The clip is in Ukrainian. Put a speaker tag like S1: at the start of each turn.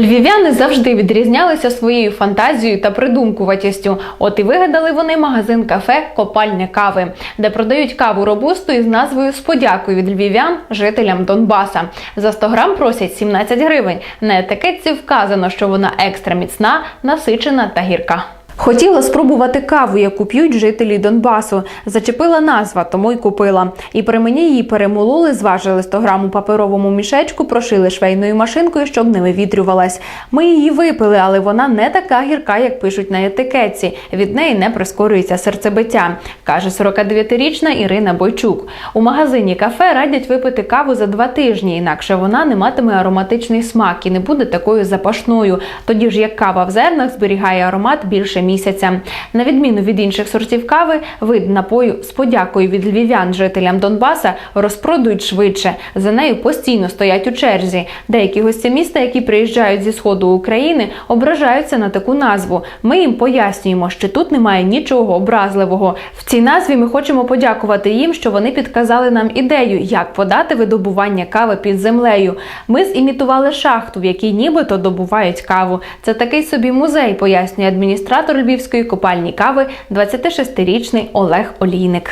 S1: Львів'яни завжди відрізнялися своєю фантазією та придумкуватістю. От і вигадали вони магазин кафе Копальня кави, де продають каву робусту із назвою з подякою від львів'ян жителям Донбаса. За 100 грам просять 17 гривень. На етикетці вказано, що вона екстра міцна, насичена та гірка. Хотіла спробувати каву, яку п'ють жителі Донбасу. Зачепила назва, тому й купила. І при мені її перемололи, зважили 100 грам у паперовому мішечку, прошили швейною машинкою, щоб не вивітрювалась. Ми її випили, але вона не така гірка, як пишуть на етикетці. Від неї не прискорюється серцебиття, каже 49-річна Ірина Бойчук. У магазині кафе радять випити каву за два тижні, інакше вона не матиме ароматичний смак і не буде такою запашною. Тоді ж як кава в зернах зберігає аромат більше місяця. На відміну від інших сортів кави, вид напою з подякою від львів'ян жителям Донбаса розпродують швидше. За нею постійно стоять у черзі. Деякі гості міста, які приїжджають зі сходу України, ображаються на таку назву. Ми їм пояснюємо, що тут немає нічого образливого. В цій назві ми хочемо подякувати їм, що вони підказали нам ідею, як подати видобування кави під землею. Ми зімітували шахту, в якій нібито добувають каву. Це такий собі музей, пояснює адміністратор львівської копальні кави, 26-річний Олег Олійник.